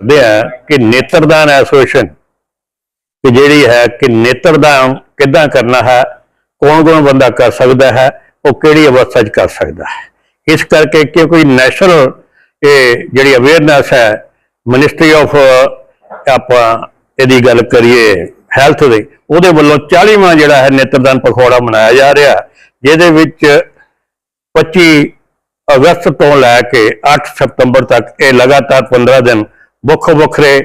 ਕਰਦੇ ਆ ਕਿ ਨੇਤਰਦਾਨ ਐਸੋਸੀਏਸ਼ਨ ਕਿ ਜਿਹੜੀ ਹੈ ਕਿ ਨੇਤਰਦਾਨ ਕਿੱਦਾਂ ਕਰਨਾ ਹੈ ਕੌਣ ਕੌਣ ਬੰਦਾ ਕਰ ਸਕਦਾ ਹੈ, ਉਹ ਕਿਹੜੀ ਅਵਸਥਾ 'ਚ ਕਰ ਸਕਦਾ ਹੈ। ਇਸ ਕਰਕੇ ਕਿ ਕੋਈ ਨੈਸ਼ਨਲ ਇਹ ਜਿਹੜੀ ਅਵੇਅਰਨੈਸ ਹੈ ਮਿਨਿਸਟਰੀ ਆਫ ਆਪਾਂ ਇਹਦੀ ਗੱਲ ਕਰੀਏ ਹੈਲਥ ਦੀ, ਉਹਦੇ ਵੱਲੋਂ 40ਵਾਂ ਜਿਹੜਾ ਹੈ ਨੇਤਰਦਾਨ ਪਖਵਾੜਾ ਮਨਾਇਆ ਜਾ ਰਿਹਾ, ਜਿਹਦੇ ਵਿੱਚ 25 ਅਗਸਤ ਤੋਂ ਲੈ ਕੇ 8 ਸਤੰਬਰ ਤੱਕ ਇਹ ਲਗਾਤਾਰ 15 ਦਿਨ ਵੱਖੋ ਵੱਖਰੇ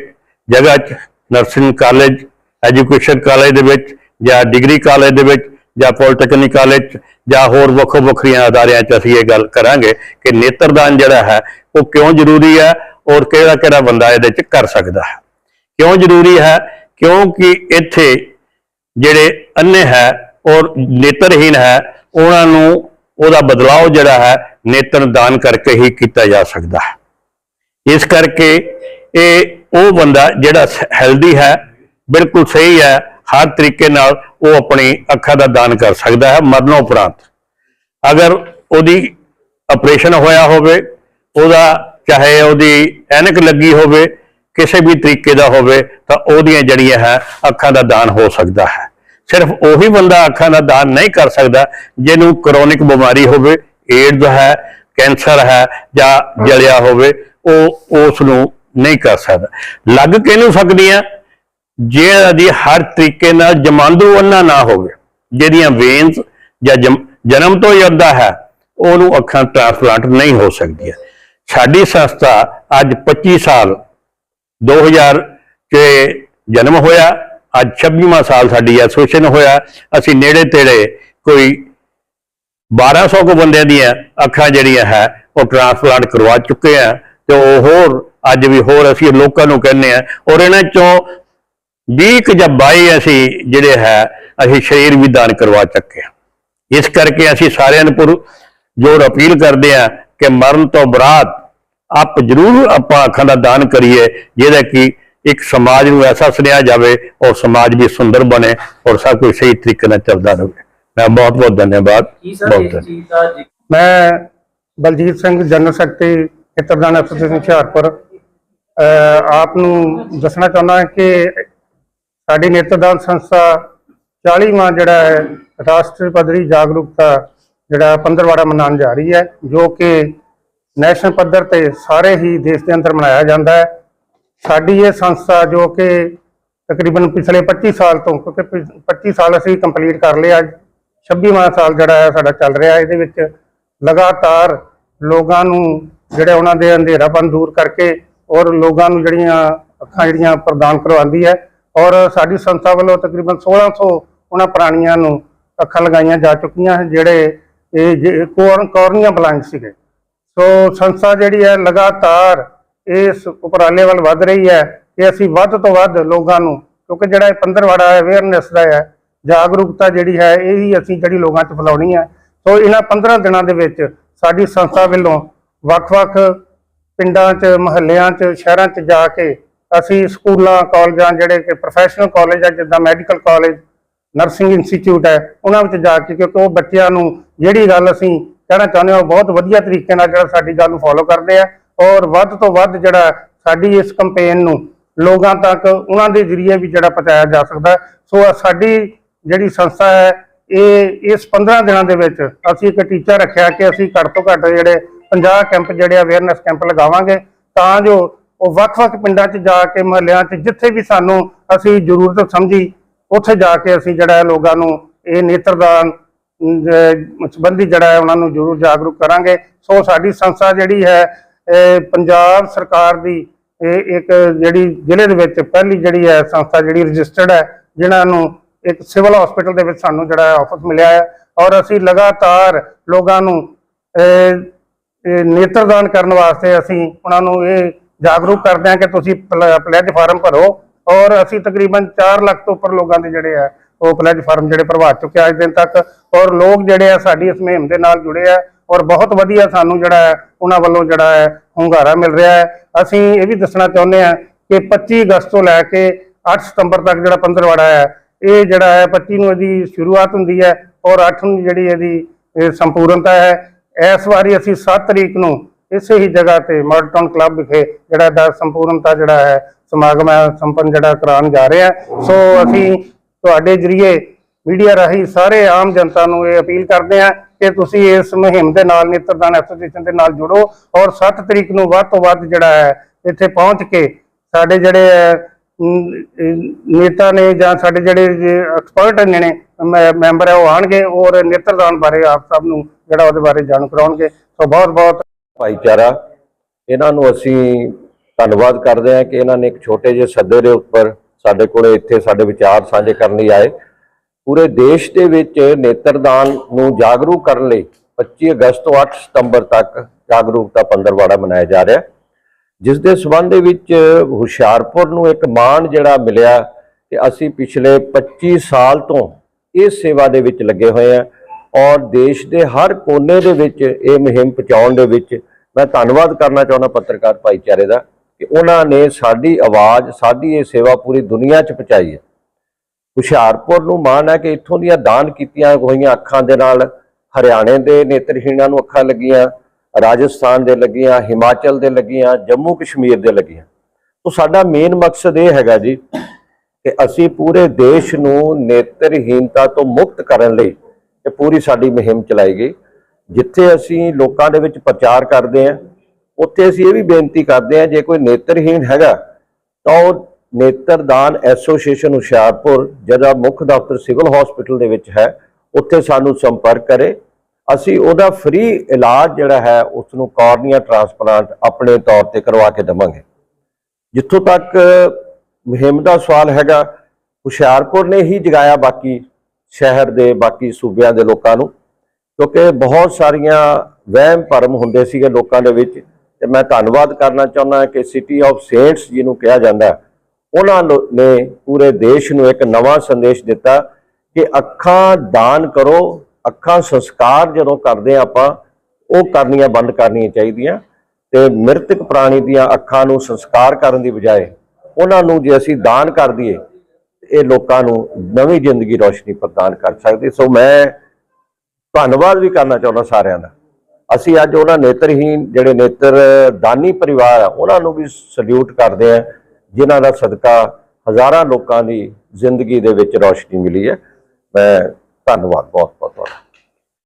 ਜਗ੍ਹਾ 'ਚ ਨਰਸਿੰਗ ਕਾਲਜ ਐਜੂਕੇਸ਼ਨ ਕਾਲਜ ਦੇ ਵਿੱਚ, ਜਾਂ ਡਿਗਰੀ ਕਾਲਜ ਦੇ ਵਿੱਚ, ਜਾਂ ਪੋਲੀਟੈਕਨਿਕ ਕਾਲਜ 'ਚ, ਜਾਂ ਹੋਰ ਵੱਖੋ ਵੱਖਰੀਆਂ ਅਦਾਰਿਆਂ 'ਚ ਅਸੀਂ ਇਹ ਗੱਲ ਕਰਾਂਗੇ ਕਿ ਨੇਤਰਦਾਨ ਜਿਹੜਾ ਹੈ, ਉਹ ਕਿਉਂ ਜ਼ਰੂਰੀ ਹੈ ਔਰ ਕਿਹੜਾ ਕਿਹੜਾ ਬੰਦਾ ਇਹਦੇ 'ਚ ਕਰ ਸਕਦਾ ਹੈ। ਕਿਉਂ ਜ਼ਰੂਰੀ ਹੈ? ਕਿਉਂਕਿ ਇੱਥੇ ਜਿਹੜੇ ਅੰਨੇ ਹੈ ਔਰ ਨੇਤਰਹੀਨ ਹੈ, ਉਹਨਾਂ ਨੂੰ ਉਹਦਾ ਬਦਲਾਅ ਜਿਹੜਾ ਹੈ ਨੇਤਰ ਦਾਨ ਕਰਕੇ ਹੀ ਕੀਤਾ ਜਾ ਸਕਦਾ ਹੈ। ਇਸ ਕਰਕੇ ਇਹ ਉਹ ਬੰਦਾ ਜਿਹੜਾ ਹੈਲਦੀ ਹੈ, ਬਿਲਕੁਲ ਸਹੀ ਹੈ, ਹਰ ਤਰੀਕੇ ਨਾਲ ਉਹ ਆਪਣੀ ਅੱਖਾਂ ਦਾ ਦਾਨ ਕਰ ਸਕਦਾ ਹੈ ਮਰਨ ਉਪਰੰਤ। ਅਗਰ ਉਹਦੀ ਆਪਰੇਸ਼ਨ ਹੋਇਆ ਹੋਵੇ, ਉਹਦਾ ਚਾਹੇ ਉਹਦੀ ਐਨਕ ਲੱਗੀ ਹੋਵੇ, ਕਿਸੇ ਵੀ ਤਰੀਕੇ ਦਾ ਹੋਵੇ, ਤਾਂ ਉਹਦੀਆਂ ਜੜੀਆਂ ਹੈ, ਅੱਖਾਂ ਦਾ ਦਾਨ ਹੋ ਸਕਦਾ ਹੈ। ਸਿਰਫ ਉਹੀ ਬੰਦਾ ਅੱਖਾਂ ਦਾ ਦਾਨ ਨਹੀਂ ਕਰ ਸਕਦਾ, ਜਿਹਨੂੰ ਕਰੋਨਿਕ ਬਿਮਾਰੀ ਹੋਵੇ, ਏਡਜ਼ ਹੈ, ਕੈਂਸਰ ਹੈ ਜਾਂ ਜਲਿਆ ਹੋਵੇ, ਉਹ ਉਸ ਨੂੰ ਨਹੀਂ ਕਰ ਸਕਦਾ। ਲੱਗ ਕਿਹਨੂੰ ਸਕਦੀਆਂ ਜਿਹਦੀ ਹਰ ਤਰੀਕੇ ਨਾਲ ਜਮਾਂਦਰੂ ਅੰਨਾ ਨਾ ਹੋਵੇ, ਜਿਹਦੀਆਂ ਵੇਨਸ ਜਾਂ ਜਮ- ਜਨਮ ਤੋਂ ਹੀ ਅੱਧਾ ਹੈ, ਉਹਨੂੰ ਅੱਖਾਂ ਟ੍ਰਾਂਸਪਲਾਂਟ ਨਹੀਂ ਹੋ ਸਕਦੀਆਂ ਸਾਡੀ ਸੰਸਥਾ ਅੱਜ 25 ਸਾਲ 2000 ਚ ਜਨਮ ਹੋਇਆ, ਅੱਜ 26ਵਾਂ ਸਾਲ ਸਾਡੀ ਐਸੋਸੀਏਸ਼ਨ ਹੋਇਆ। ਅਸੀਂ ਨੇੜੇ ਤੇੜੇ ਕੋਈ 1200 ਕੋ ਬੰਦਿਆਂ ਦੀਆਂ ਅੱਖਾਂ ਜਿਹੜੀਆਂ ਹੈ, ਉਹ ਟ੍ਰਾਂਸਪਲਾਂਟ ਕਰਵਾ ਚੁੱਕੇ ਆ ਤੇ ਉਹ ਹੋਰ ਅੱਜ ਵੀ ਹੋਰ ਅਸੀਂ ਲੋਕਾਂ ਨੂੰ ਕਹਿੰਦੇ ਆ ਔਰ ਇਹਨਾਂ ਚੋਂ 20 ਕੁ ਜਾਂ 22 ਅਸੀਂ ਜਿਹੜੇ ਹੈ ਅਸੀਂ ਸ਼ਰੀਰ ਵੀ ਦਾਨ ਕਰਵਾ ਚੁੱਕੇ ਆ ਇਸ ਕਰਕੇ ਅਸੀਂ ਸਾਰਿਆਂ ਨੂੰ ਪੁਰ ਜੋਰ ਅਪੀਲ ਕਰਦੇ ਆ ਕਿ ਮਰਨ ਤੋਂ ਬਾਅਦ ਆਪ ਜਰੂਰ ਆਪਾਂ ਅੱਖਾਂ ਦਾ ਦਾਨ ਕਰੀਏ ਜਿਹਦਾ ਕਿ ਇੱਕ ਸਮਾਜ ਨੂੰ ਐਸਾ ਸੁਨੇਹਾ ਜਾਵੇ ਔਰ ਸਮਾਜ ਵੀ ਸੁੰਦਰ ਬਣੇ ਔਰ ਸਭ ਕੁਝ ਸਹੀ ਤਰੀਕੇ ਨਾਲ ਚੱਲਦਾ ਰਹੇ। ਮੈਂ ਬਹੁਤ ਬਹੁਤ ਧੰਨਵਾਦ। ਬਹੁਤ ਮੈਂ ਬਲਜੀਤ ਸਿੰਘ ਜਨਰਲ ਸੈਕਟਰੀ ਖੇਤਰਦਾਨ ਐਸੋਸੀਏਸ਼ਨ ਹੁਸ਼ਿਆਰਪੁਰ ਆਪ ਨੂੰ ਦੱਸਣਾ ਚਾਹੁੰਦਾ ਹਾਂ ਕਿ ਸਾਡੀ ਨੇਤਰਦਾਨ ਸੰਸਥਾ 40ਵਾਂ ਜਿਹੜਾ ਹੈ, ਰਾਸ਼ਟਰੀ ਪੱਧਰੀ ਜਾਗਰੂਕਤਾ ਜਿਹੜਾ ਪੰਦਰਵਾੜਾ ਮਨਾਉਣ ਜਾ ਰਹੀ ਹੈ, ਜੋ ਕਿ ਨੈਸ਼ਨਲ ਪੱਧਰ ਤੇ ਸਾਰੇ ਹੀ ਦੇਸ਼ ਦੇ ਅੰਦਰ ਮਨਾਇਆ ਜਾਂਦਾ ਹੈ। ਸਾਡੀ ਇਹ ਸੰਸਥਾ ਜੋ ਕਿ ਤਕਰੀਬਨ ਪਿਛਲੇ 25 ਸਾਲ ਤੋਂ, ਕਿਉਂਕਿ ਪਿ- 25 ਸਾਲ ਅਸੀਂ ਕੰਪਲੀਟ ਕਰ ਲਿਆ ਅੱਜ 26ਵਾਂ ਸਾਲ ਜਿਹੜਾ ਹੈ ਸਾਡਾ ਚੱਲ ਰਿਹਾ ਇਹਦੇ ਵਿੱਚ ਲਗਾਤਾਰ ਲੋਕਾਂ ਨੂੰ ਜਿਹੜੇ ਉਹਨਾਂ ਦੇ ਅੰਧੇਰਾਪਨ ਦੂਰ ਕਰਕੇ ਔਰ ਲੋਕਾਂ ਨੂੰ ਜਿਹੜੀਆਂ ਅੱਖਾਂ ਜਿਹੜੀਆਂ ਪ੍ਰਦਾਨ ਕਰਵਾਉਂਦੀ ਹੈ ਔਰ ਸਾਡੀ ਸੰਸਥਾ ਵੱਲੋਂ ਤਕਰੀਬਨ 1600 ਉਹਨਾਂ ਪ੍ਰਾਣੀਆਂ ਨੂੰ ਅੱਖਾਂ ਲਗਾਈਆਂ ਜਾ ਚੁੱਕੀਆਂ ਹਨ, ਜਿਹੜੇ ਇਹ ਜੇ- ਕੋਰ- ਕੋਰਨੀਆ ਬਲਾਈਂਡ ਸੀਗੇ। ਸੋ ਸੰਸਥਾ ਜਿਹੜੀ ਹੈ ਲਗਾਤਾਰ ਇਸ ਉਪਰਾਲੇ ਵੱਲ ਵੱਧ ਰਹੀ ਹੈ ਕਿ ਅਸੀਂ ਵੱਧ ਤੋਂ ਵੱਧ ਲੋਕਾਂ ਨੂੰ, ਕਿਉਂਕਿ ਜਿਹੜਾ ਇਹ ਪੰਦਰਵਾੜਾ ਅਵੇਅਰਨੈਸ ਦਾ ਹੈ, ਜਾਗਰੂਕਤਾ ਜਿਹੜੀ ਹੈ, ਇਹ ਹੀ ਅਸੀਂ ਜਿਹੜੀ ਲੋਕਾਂ 'ਚ ਫੈਲਾਉਣੀ ਹੈ। ਸੋ ਇਹਨਾਂ 15 ਦਿਨਾਂ ਦੇ ਵਿੱਚ ਸਾਡੀ ਸੰਸਥਾ ਵੱਲੋਂ ਵੱਖ-ਵੱਖ ਪਿੰਡਾਂ 'ਚ, ਮਹੱਲਿਆਂ 'ਚ, ਸ਼ਹਿਰਾਂ 'ਚ ਜਾ ਕੇ ਅਸੀਂ ਸਕੂਲਾਂ, ਕਾਲਜਾਂ ਜਿਹੜੇ ਕਿ ਪ੍ਰੋਫੈਸ਼ਨਲ ਕਾਲਜ ਆ, ਜਿੱਦਾਂ ਮੈਡੀਕਲ ਕਾਲਜ ਨਰਸਿੰਗ ਇੰਸਟੀਚਿਊਟ ਹੈ, ਉਹਨਾਂ ਵਿੱਚ ਜਾ ਕੇ ਕਿਉਂਕਿ ਉਹ ਬੱਚਿਆਂ ਨੂੰ ਜਿਹੜੀ ਗੱਲ ਅਸੀਂ ਕਹਿਣਾ ਚਾਹੁੰਦੇ ਹਾਂ, ਉਹ ਬਹੁਤ ਵਧੀਆ ਤਰੀਕੇ ਨਾਲ ਜਿਹੜਾ ਸਾਡੀ ਗੱਲ ਨੂੰ ਫੋਲੋ ਕਰਦੇ ਆ ਔਰ ਵੱਧ ਤੋਂ ਵੱਧ ਜਿਹੜਾ ਸਾਡੀ ਇਸ ਕੈਂਪੇਨ ਨੂੰ ਲੋਕਾਂ ਤੱਕ ਉਹਨਾਂ ਦੇ ਜ਼ਰੀਏ ਵੀ ਜਿਹੜਾ ਪਹੁੰਚਾਇਆ ਜਾ ਸਕਦਾ ਸੋ ਸਾਡੀ ਜਿਹੜੀ ਸੰਸਥਾ ਹੈ, ਇਹ ਇਸ 15 ਦਿਨਾਂ ਦੇ ਵਿੱਚ ਅਸੀਂ ਇੱਕ ਟੀਚਾ ਰੱਖਿਆ ਕਿ ਅਸੀਂ ਘੱਟ ਤੋਂ ਘੱਟ ਜਿਹੜੇ 50 ਕੈਂਪ ਜਿਹੜੇ ਅਵੇਅਰਨੈਸ ਕੈਂਪ ਲਗਾਵਾਂਗੇ, ਤਾਂ ਜੋ ਉਹ ਵੱਖ-ਵੱਖ ਪਿੰਡਾਂ 'ਚ ਜਾ ਕੇ, ਮਹੱਲਿਆਂ 'ਚ ਜਿੱਥੇ ਵੀ ਸਾਨੂੰ ਅਸੀਂ ਜ਼ਰੂਰਤ ਸਮਝੀ, ਉੱਥੇ ਜਾ ਕੇ ਅਸੀਂ ਜਿਹੜਾ ਲੋਕਾਂ ਨੂੰ ਇਹ ਨੇਤਰਦਾਨ ਸੰਬੰਧੀ ਜਿਹੜਾ ਹੈ ਉਹਨਾਂ ਨੂੰ ਜ਼ਰੂਰ ਜਾਗਰੂਕ ਕਰਾਂਗੇ। ਸੋ ਸਾਡੀ ਸੰਸਥਾ ਜਿਹੜੀ ਹੈ ਪੰਜਾਬ ਸਰਕਾਰ ਦੀ ਇਹ ਇੱਕ ਜਿਹੜੀ ਜ਼ਿਲ੍ਹੇ ਦੇ ਵਿੱਚ ਪਹਿਲੀ ਜਿਹੜੀ ਹੈ ਸੰਸਥਾ ਜਿਹੜੀ ਰਜਿਸਟਰਡ ਹੈ, ਜਿਨ੍ਹਾਂ ਨੂੰ ਇੱਕ ਸਿਵਲ ਹਸਪੀਟਲ ਦੇ ਵਿੱਚ ਸਾਨੂੰ ਜਿਹੜਾ ਹੈ ਆਫਿਸ ਮਿਲਿਆ ਹੈ। ਔਰ ਅਸੀਂ ਲਗਾਤਾਰ ਲੋਕਾਂ ਨੂੰ ਨੇਤਰਦਾਨ ਕਰਨ ਵਾਸਤੇ ਅਸੀਂ ਉਹਨਾਂ ਨੂੰ ਇਹ ਜਾਗਰੂਕ ਕਰਦੇ ਹਾਂ ਕਿ ਤੁਸੀਂ ਪਲੇਜ ਫਾਰਮ ਭਰੋ ਔਰ ਅਸੀਂ ਤਕਰੀਬਨ 4 ਲੱਖ ਤੋਂ ਉੱਪਰ ਲੋਕਾਂ ਦੇ ਜਿਹੜੇ ਆ, ਉਹ ਪਲੇਜ ਫਾਰਮ ਜਿਹੜੇ ਭਰਵਾ ਚੁੱਕੇ ਆ ਅੱਜ ਦਿਨ ਤੱਕ ਔਰ ਲੋਕ ਜਿਹੜੇ ਆ ਸਾਡੀ ਇਸ ਮੁਹਿੰਮ ਦੇ ਨਾਲ ਜੁੜੇ ਆ ਔਰ ਬਹੁਤ ਵਧੀਆ ਸਾਨੂੰ ਜਿਹੜਾ ਹੈ ਉਹਨਾਂ ਵੱਲੋਂ ਜਿਹੜਾ ਹੈ ਹੁੰਗਾਰਾ ਮਿਲ ਰਿਹਾ ਹੈ। ਅਸੀਂ ਇਹ ਵੀ ਦੱਸਣਾ ਚਾਹੁੰਦੇ ਹਾਂ ਕਿ 25 ਅਗਸਤ ਤੋਂ ਲੈ ਕੇ 8 ਸਤੰਬਰ ਤੱਕ ਜਿਹੜਾ ਪੰਦਰਵਾੜਾ ਹੈ, ਇਹ ਜਿਹੜਾ ਹੈ 25 ਨੂੰ ਇਹਦੀ ਸ਼ੁਰੂਆਤ ਹੁੰਦੀ ਹੈ ਔਰ 8 ਨੂੰ ਜਿਹੜੀ ਇਹਦੀ ਸੰਪੂਰਨਤਾ ਹੈ। ਇਸ ਵਾਰੀ ਅਸੀਂ 7 ਤਰੀਕ ਨੂੰ ਇਸੇ ਹੀ ਜਗ੍ਹਾ ਤੇ ਮਾਡਟਨ ਕਲੱਬ ਵਿਖੇ ਜਿਹੜਾ ਦਾ ਸੰਪੂਰਨਤਾ ਜਿਹੜਾ ਹੈ ਸਮਾਗਮ ਹੈ ਸੰਪੰਨ ਜਿਹੜਾ ਕਰਾਉਣ ਜਾ ਰਹੇ ਹਾਂ। ਸੋ ਅਸੀਂ ਤੁਹਾਡੇ ਜਰੀਏ ਮੀਡੀਆ ਰਾਹੀਂ ਸਾਰੇ ਆਮ ਜਨਤਾ ਨੂੰ ਇਹ ਅਪੀਲ ਕਰਦੇ ਹਾਂ ਕਿ ਤੁਸੀਂ ਇਸ ਮੁਹਿੰਮ ਦੇ ਨਾਲ ਨੇਤਰਦਾਨ ਐਸੋਸੀਏਸ਼ਨ ਦੇ ਨਾਲ ਜੁੜੋ ਔਰ 7 ਤਰੀਕ ਨੂੰ ਵੱਧ ਤੋਂ ਵੱਧ ਜਿਹੜਾ ਹੈ ਇੱਥੇ ਪਹੁੰਚ ਕੇ ਸਾਡੇ ਜਿਹੜੇ ਅਹ, ਨੇਤਾ ਨੇ ਜਾਂ ਸਾਡੇ ਜਿਹੜੇ ਐਕਸਪਰਟ ਨੇ ਨੇ ਮੈਂਬਰ ਹੈ ਉਹ ਆਣਗੇ ਔਰ ਨੇਤਰਦਾਨ ਬਾਰੇ ਆਪ ਸਭ ਨੂੰ ਜਿਹੜਾ ਉਹਦੇ ਬਾਰੇ ਜਾਣੂ ਕਰਾਉਣਗੇ। ਸੋ ਬਹੁਤ ਬਹੁਤ ਭਾਈਚਾਰਾ। ਇਹਨਾਂ ਨੂੰ ਅਸੀਂ ਧੰਨਵਾਦ ਕਰਦੇ ਹਾਂ ਕਿ ਇਹਨਾਂ ਨੇ ਇੱਕ ਛੋਟੇ ਜਿਹੇ ਸੱਦੇ ਦੇ ਉੱਪਰ ਸਾਡੇ ਕੋਲੇ ਇੱਥੇ ਸਾਡੇ ਵਿਚਾਰ ਸਾਂਝੇ ਕਰਨ ਲਈ ਆਏ। ਪੂਰੇ ਦੇਸ਼ ਦੇ ਵਿੱਚ ਨੇਤਰਦਾਨ ਨੂੰ ਜਾਗਰੂਕ ਕਰਨ ਲਈ 25 ਅਗਸਤ ਤੋਂ 8 ਸਤੰਬਰ ਤੱਕ ਜਾਗਰੂਕਤਾ ਪੰਦਰਵਾੜਾ ਮਨਾਇਆ ਜਾ ਰਿਹਾ ਜਿਸ ਦੇ ਸਬੰਧ ਦੇ ਵਿੱਚ ਹੁਸ਼ਿਆਰਪੁਰ ਨੂੰ ਇੱਕ ਮਾਣ ਜਿਹੜਾ ਮਿਲਿਆ ਕਿ ਅਸੀਂ ਪਿਛਲੇ 25 ਸਾਲ ਤੋਂ ਇਸ ਸੇਵਾ ਦੇ ਵਿੱਚ ਲੱਗੇ ਹੋਏ ਹਾਂ। ਔਰ ਦੇਸ਼ ਦੇ ਹਰ ਕੋਨੇ ਦੇ ਵਿੱਚ ਇਹ ਮੁਹਿੰਮ ਪਹੁੰਚਾਉਣ ਦੇ ਵਿੱਚ ਮੈਂ ਧੰਨਵਾਦ ਕਰਨਾ ਚਾਹੁੰਦਾ ਪੱਤਰਕਾਰ ਭਾਈਚਾਰੇ ਦਾ ਕਿ ਉਹਨਾਂ ਨੇ ਸਾਡੀ ਆਵਾਜ਼, ਸਾਡੀ ਇਹ ਸੇਵਾ ਪੂਰੀ ਦੁਨੀਆ 'ਚ ਪਹੁੰਚਾਈ ਹੈ। ਹੁਸ਼ਿਆਰਪੁਰ ਨੂੰ ਮਾਣ ਹੈ ਕਿ ਇੱਥੋਂ ਦੀਆਂ ਦਾਨ ਕੀਤੀਆਂ ਹੋਈਆਂ ਅੱਖਾਂ ਦੇ ਨਾਲ ਹਰਿਆਣੇ ਦੇ ਨੇਤਰਹੀਣਾਂ ਨੂੰ ਅੱਖਾਂ ਲੱਗੀਆਂ, ਰਾਜਸਥਾਨ ਦੇ ਲੱਗੀਆਂ, ਹਿਮਾਚਲ ਦੇ ਲੱਗੀਆਂ, ਜੰਮੂ ਕਸ਼ਮੀਰ ਦੇ ਲੱਗੀਆਂ। ਤੋਂ ਸਾਡਾ ਮੇਨ ਮਕਸਦ ਇਹ ਹੈਗਾ ਜੀ ਕਿ ਅਸੀਂ ਪੂਰੇ ਦੇਸ਼ ਨੂੰ ਨੇਤਰਹੀਣਤਾ ਤੋਂ ਮੁਕਤ ਕਰਨ ਲਈ ਇਹ ਪੂਰੀ ਸਾਡੀ ਮੁਹਿੰਮ ਚਲਾਈ ਗਈ। ਜਿੱਥੇ ਅਸੀਂ ਲੋਕਾਂ ਦੇ ਵਿੱਚ ਪ੍ਰਚਾਰ ਕਰਦੇ ਹਾਂ, ਉੱਥੇ ਅਸੀਂ ਇਹ ਵੀ ਬੇਨਤੀ ਕਰਦੇ ਹਾਂ, ਜੇ ਕੋਈ ਨੇਤਰਹੀਣ ਹੈਗਾ, ਤਾਂ ਉਹ ਨੇਤਰਦਾਨ ਐਸੋਸੀਏਸ਼ਨ ਹੁਸ਼ਿਆਰਪੁਰ, ਜਿਹਦਾ ਮੁੱਖ ਦਫ਼ਤਰ ਸਿਵਲ ਹਸਪੀਟਲ ਦੇ ਵਿੱਚ ਹੈ, ਉੱਥੇ ਸਾਨੂੰ ਸੰਪਰਕ ਕਰੇ। ਅਸੀਂ ਉਹਦਾ ਫ੍ਰੀ ਇਲਾਜ ਜਿਹੜਾ ਹੈ ਉਸ ਨੂੰ ਕਾਰਨੀਆ ਟ੍ਰਾਂਸਪਲਾਂਟ ਆਪਣੇ ਤੌਰ ਤੇ ਕਰਵਾ ਕੇ ਦੇਵਾਂਗੇ। ਜਿੱਥੋਂ ਤੱਕ ਮੁਹਿੰਮ ਦਾ ਸਵਾਲ ਹੈਗਾ, ਹੁਸ਼ਿਆਰਪੁਰ ਨੇ ਹੀ ਜਗਾਇਆ, ਬਾਕੀ ਸ਼ਹਿਰ ਦੇ ਬਾਕੀ ਸੂਬਿਆਂ ਦੇ ਲੋਕਾਂ ਨੂੰ, ਕਿਉਂਕਿ ਬਹੁਤ ਸਾਰੀਆਂ ਵਹਿਮ ਭਰਮ ਹੁੰਦੇ ਸੀਗੇ ਲੋਕਾਂ ਦੇ ਵਿੱਚ, ਤੇ ਮੈਂ ਧੰਨਵਾਦ ਕਰਨਾ ਚਾਹੁੰਦਾ ਕਿ ਸਿਟੀ ਆਫ ਸੇਂਟਸ ਜਿਹਨੂੰ ਕਿਹਾ ਜਾਂਦਾ ਉਹਨਾਂ ਲੋ- ਨੇ ਪੂਰੇ ਦੇਸ਼ ਨੂੰ ਇੱਕ ਨਵਾਂ ਸੰਦੇਸ਼ ਦਿੱਤਾ ਕਿ ਅੱਖਾਂ ਦਾਨ ਕਰੋ, ਅੱਖਾਂ ਸੰਸਕਾਰ ਜਦੋਂ ਕਰਦੇ ਹਾਂ ਆਪਾਂ, ਉਹ ਕਰਨੀਆਂ ਬੰਦ ਕਰਨੀਆਂ ਚਾਹੀਦੀਆਂ, ਤੇ ਮ੍ਰਿਤਕ ਪ੍ਰਾਣੀ ਦੀਆਂ ਅੱਖਾਂ ਨੂੰ ਸੰਸਕਾਰ ਕਰਨ ਦੀ ਬਜਾਏ ਉਹਨਾਂ ਨੂੰ ਜੇ ਅਸੀਂ ਦਾਨ ਕਰ ਦਈਏ ਇਹ ਲੋਕਾਂ ਨੂੰ ਨਵੀਂ ਜ਼ਿੰਦਗੀ ਰੋਸ਼ਨੀ ਪ੍ਰਦਾਨ ਕਰ ਸਕਦੇ। ਸੋ ਮੈਂ ਧੰਨਵਾਦ ਵੀ ਕਰਨਾ ਚਾਹੁੰਦਾ ਸਾਰਿਆਂ ਦਾ। ਅਸੀਂ ਅੱਜ ਉਹਨਾਂ ਨੇਤਰਹੀਨ ਜਿਹੜੇ ਨੇਤਰ, ਦਾਨੀ ਪਰਿਵਾਰ ਆ, ਉਹਨਾਂ ਨੂੰ ਵੀ ਸਲੂਟ ਕਰਦੇ ਆ ਜਿਨ੍ਹਾਂ ਦਾ ਸਦਕਾ ਹਜ਼ਾਰਾਂ ਲੋਕਾਂ ਦੀ ਜ਼ਿੰਦਗੀ ਦੇ ਵਿੱਚ ਰੋਸ਼ਨੀ ਮਿਲੀ ਹੈ। ਮੈਂ ਧੰਨਵਾਦ ਬਹੁਤ ਬਹੁਤ ਤੁਹਾਡਾ।